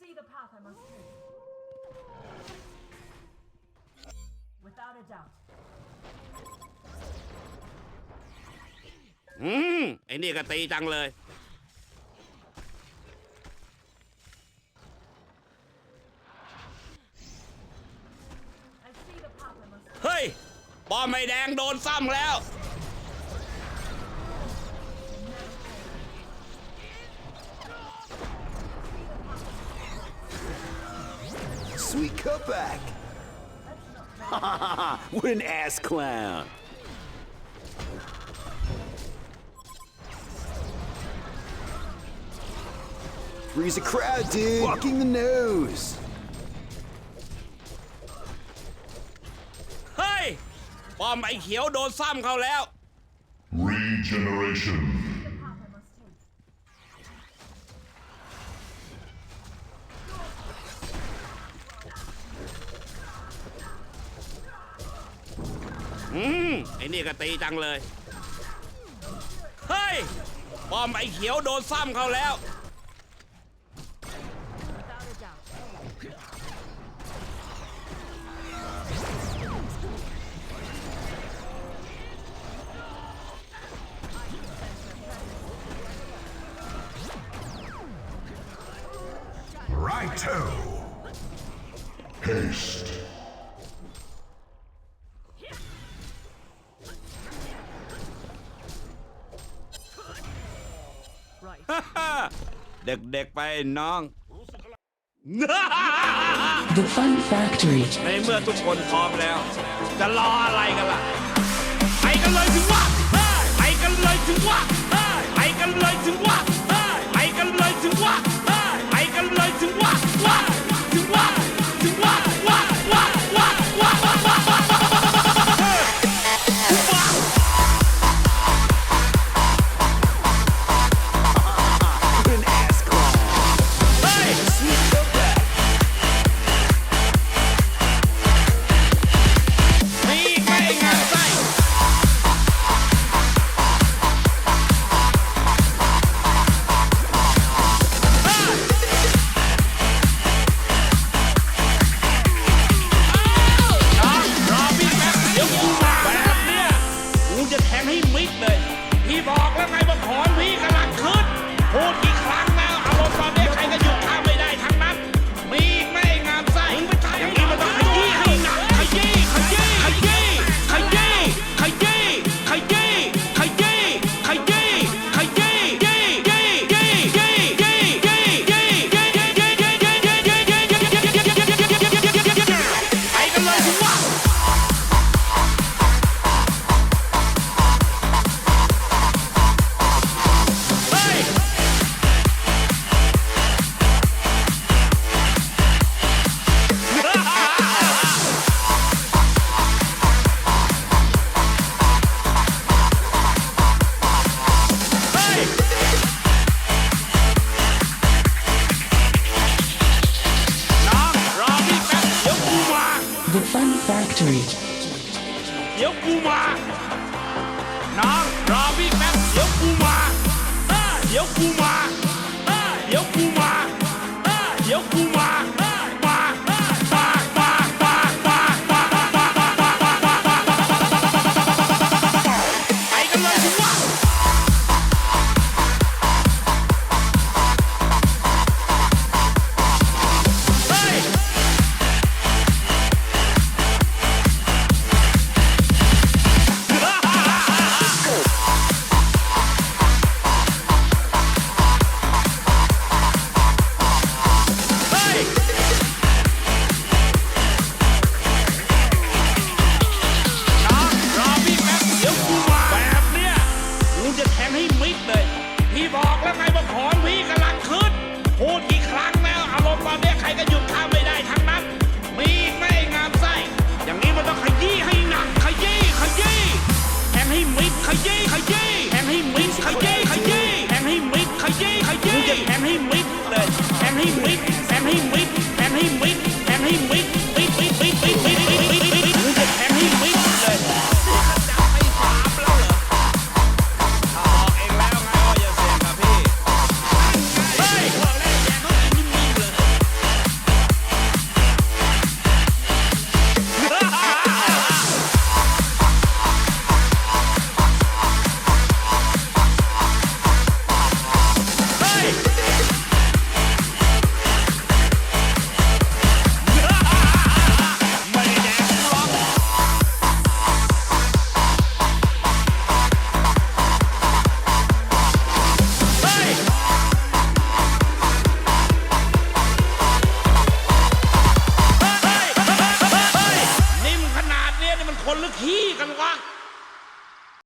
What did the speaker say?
see the path I must take. Without a doubt. อืมไอ้นี่ก็ตีจังเลย I see the path I must เฮ้ย ป้อมไม้แดงโดนซ้ำแล้ว sweet cutback. Ha ha ha! What an ass clown! Freeze a crowd, dude! Walking the nose! Hey! ป้อมไอ้เขียวโดนซ้ำเขาแล้ว Regeneration อืมไอ้นี่ก็ตีจังเลย เฮ้ยป้อมไอ้เขียวโดนซ้ำเขาแล้ว Righto. Haste. เด็กๆไปน้อง The Fun Factory. ในเมื่อทุกคนพร้อมแล้ว จะรออะไรกันล่ะ ไปกันเลยสิว่า The Fun Factory. Hey,